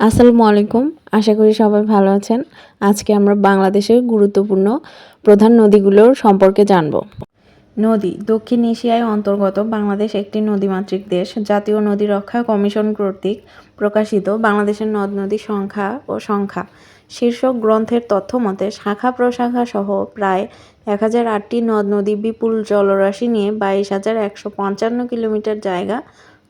আসসালামু আলাইকুম। আশা করি সবাই ভালো আছেন। আজকে আমরা বাংলাদেশের গুরুত্বপূর্ণ প্রধান নদীগুলোর সম্পর্কে জানব। নদী, দক্ষিণ এশিয়ায় অন্তর্গত বাংলাদেশ একটি নদীমাতৃক দেশ। জাতীয় নদী রক্ষা কমিশন কর্তৃক প্রকাশিত বাংলাদেশের নদ নদীর সংখ্যা ও সংখ্যা শীর্ষক গ্রন্থের তথ্য মতে শাখা প্রশাখা সহ প্রায় এক হাজার আটটি নদ নদী বিপুল জলরাশি নিয়ে বাইশ হাজার একশো পঞ্চান্ন কিলোমিটার জায়গা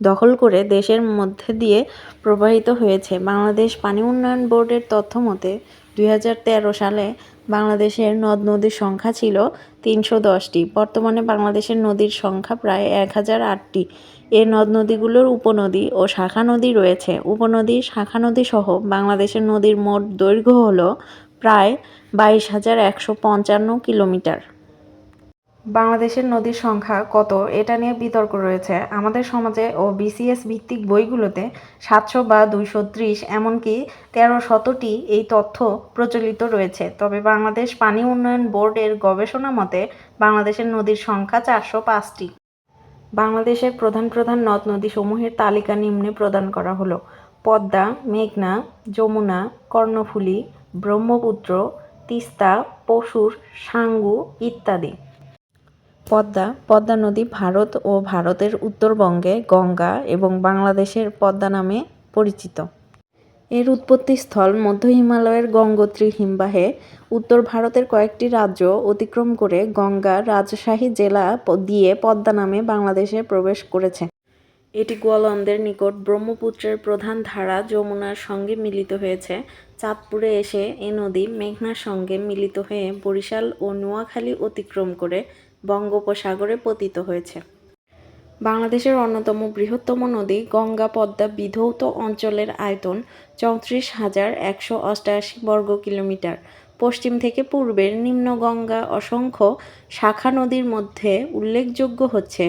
দখল করে দেশের মধ্যে দিয়ে প্রবাহিত হয়েছে। বাংলাদেশ পানি উন্নয়ন বোর্ডের তথ্য মতে, দুই হাজার তেরো সালে বাংলাদেশের নদ নদীর সংখ্যা ছিল তিনশো দশটি। বর্তমানে বাংলাদেশের নদীর সংখ্যা প্রায় এক হাজার আটটি। এ নদ নদীগুলোর উপনদী ও শাখা নদী রয়েছে। উপনদী, শাখা নদী সহ বাংলাদেশের নদীর মোট দৈর্ঘ্য হল প্রায় বাইশ হাজার একশো পঞ্চান্ন কিলোমিটার। বাংলাদেশের নদীর সংখ্যা কত? এটা নিয়ে বিতর্ক রয়েছে। আমাদের সমাজে ও বিসিএস ভিত্তিক বইগুলোতে সাতশো বা দুইশো ত্রিশ, এমনকি তেরো শতটি এই তথ্য প্রচলিত রয়েছে। তবে বাংলাদেশ পানি উন্নয়ন বোর্ডের গবেষণা মতে বাংলাদেশের নদীর সংখ্যা চারশো পাঁচটি। বাংলাদেশের প্রধান প্রধান নদ নদীসমূহের তালিকা নিম্নে প্রদান করা হলো পদ্মা, মেঘনা, যমুনা, কর্ণফুলী, ব্রহ্মপুত্র, তিস্তা, পশুর, সাঙ্গু ইত্যাদি। পদ্মা পদ্মা নদী ভারত ও ভারতের উত্তরবঙ্গে গঙ্গা এবং বাংলাদেশের পদ্মা নামে পরিচিত। এর উৎপত্তিস্থল মধ্য হিমালয়ের গঙ্গোত্রী হিমবাহে। উত্তর ভারতের কয়েকটি রাজ্য অতিক্রম করে গঙ্গা রাজশাহী জেলা দিয়ে পদ্মা নামে বাংলাদেশে প্রবেশ করেছে। এটি গোয়ালন্দের নিকট ব্রহ্মপুত্রের প্রধান ধারা যমুনার সঙ্গে মিলিত হয়েছে। চাঁদপুরে এসে এ নদী মেঘনার সঙ্গে মিলিত হয়ে বরিশাল ও নোয়াখালী অতিক্রম করে বঙ্গোপসাগরে পতিত হয়েছে। বাংলাদেশের অন্যতম বৃহত্তম নদী গঙ্গা পদ্মা বিধৌত অঞ্চলের আয়তন চৌত্রিশ হাজার একশো অষ্টাশি বর্গ কিলোমিটার। পশ্চিম থেকে পূর্বের নিম্ন গঙ্গা অসংখ্য শাখা নদীর মধ্যে উল্লেখযোগ্য হচ্ছে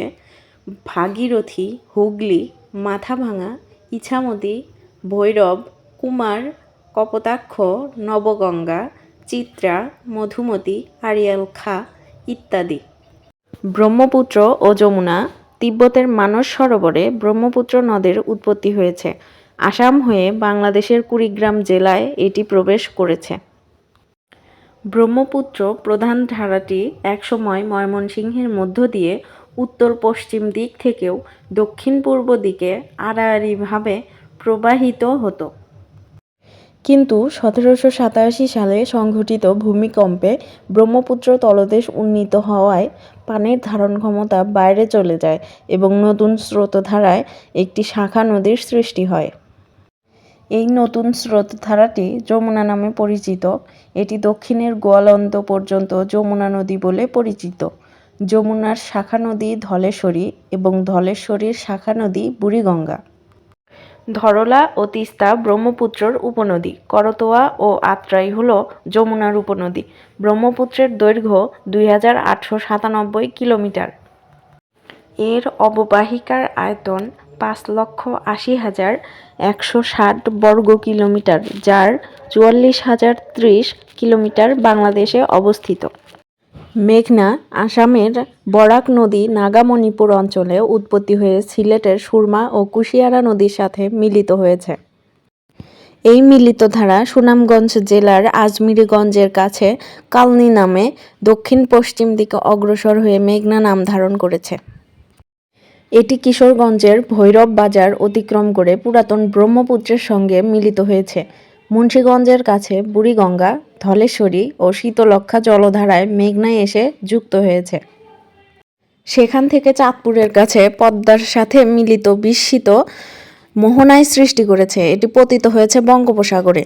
ভাগীরথী, হুগলি মাথাভাঙা ইছামতি, ভৈরব, কুমার, কপোতাক্ষ, নবগঙ্গা, চিত্রা, মধুমতি, আড়িয়াল খা ইত্যাদি। ব্রহ্মপুত্র ও যমুনা তিব্বতের মানস সরোবরে ব্রহ্মপুত্র নদের উৎপত্তি হয়েছে। আসাম হয়ে বাংলাদেশের কুড়িগ্রাম জেলায় এটি প্রবেশ করেছে। ব্রহ্মপুত্র প্রধান ধারাটি একসময় ময়মনসিংহের মধ্য দিয়ে উত্তর পশ্চিম দিক থেকেও দক্ষিণ পূর্ব দিকে আড়াআড়িভাবে প্রবাহিত হতো। কিন্তু সতেরোশো সাতাশি সালে সংঘটিত ভূমিকম্পে ব্রহ্মপুত্র তলদেশ উন্নীত হওয়ায় পানির ধারণ ক্ষমতা বাইরে চলে যায় এবং নতুন স্রোতধারায় একটি শাখা নদীর সৃষ্টি হয়। এই নতুন স্রোতধারাটি যমুনা নামে পরিচিত। এটি দক্ষিণের গোয়ালন্দ পর্যন্ত যমুনা নদী বলে পরিচিত। যমুনার শাখা নদী ধলেশ্বরী এবং ধলেশ্বরীর শাখা নদী বুড়িগঙ্গা। ধরলা ও তিস্তা ব্রহ্মপুত্রর উপনদী। করতোয়া ও আত্রাই হল যমুনার উপনদী। ব্রহ্মপুত্রের দৈর্ঘ্য দুই হাজার আটশো সাতানব্বই কিলোমিটার। এর অববাহিকার আয়তন পাঁচ লক্ষ আশি হাজার একশো ষাট বর্গ কিলোমিটার, যার চুয়াল্লিশ হাজার ত্রিশ কিলোমিটার বাংলাদেশে অবস্থিত। মেঘনা, আসামের বরাক নদী নাগামণিপুর অঞ্চলে উৎপত্তি হয়ে সিলেটের সুরমা ও কুশিয়ারা নদীর সাথে মিলিত হয়েছে। এই মিলিত ধারা সুনামগঞ্জ জেলার আজমিরিগঞ্জের কাছে কালনি নামে দক্ষিণ পশ্চিম দিকে অগ্রসর হয়ে মেঘনা নাম ধারণ করেছে। এটি কিশোরগঞ্জের ভৈরব বাজার অতিক্রম করে পুরাতন ব্রহ্মপুত্রের সঙ্গে মিলিত হয়েছে। মুন্সীগঞ্জের কাছে বুড়িগঙ্গা, ধলেশ্বরী ও শীতলক্ষা জলধারায় মেঘনায় এসে যুক্ত হয়েছে। সেখান থেকে চাঁদপুরের কাছে পদ্মার সাথে মিলিত বিস্মিত মোহনায় সৃষ্টি করেছে। এটি পতিত হয়েছে বঙ্গোপসাগরে।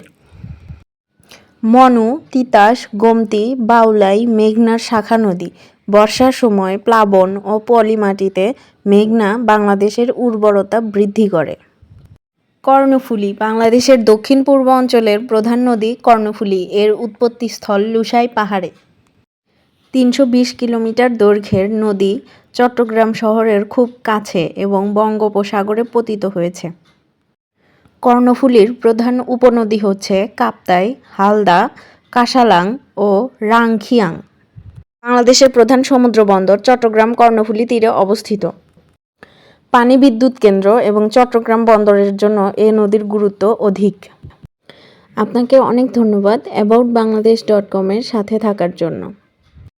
মনু, তিতাস, গোমতী, বাউলাই, মেঘনার শাখা নদী। বর্ষার সময় প্লাবন ও পলিমাটিতে মেঘনা বাংলাদেশের উর্বরতা বৃদ্ধি করে। কর্ণফুলী, বাংলাদেশের দক্ষিণ পূর্ব অঞ্চলের প্রধান নদী কর্ণফুলী। এর উৎপত্তিস্থল লুসাই পাহাড়ে। তিনশো বিশ কিলোমিটার দৈর্ঘ্যের নদী চট্টগ্রাম শহরের খুব কাছে এবং বঙ্গোপসাগরে পতিত হয়েছে। কর্ণফুলীর প্রধান উপনদী হচ্ছে কাপ্তাই, হালদা কাশালাং ও রাংখিয়াং। বাংলাদেশের প্রধান সমুদ্র বন্দর চট্টগ্রাম কর্ণফুলী তীরে অবস্থিত। পানি বিদ্যুৎ কেন্দ্র এবং চট্টগ্রাম বন্দরের জন্য এ নদীর গুরুত্ব অধিক। আপনাকে অনেক ধন্যবাদ অ্যাবাউট বাংলাদেশ ডট কমের সাথে থাকার জন্য।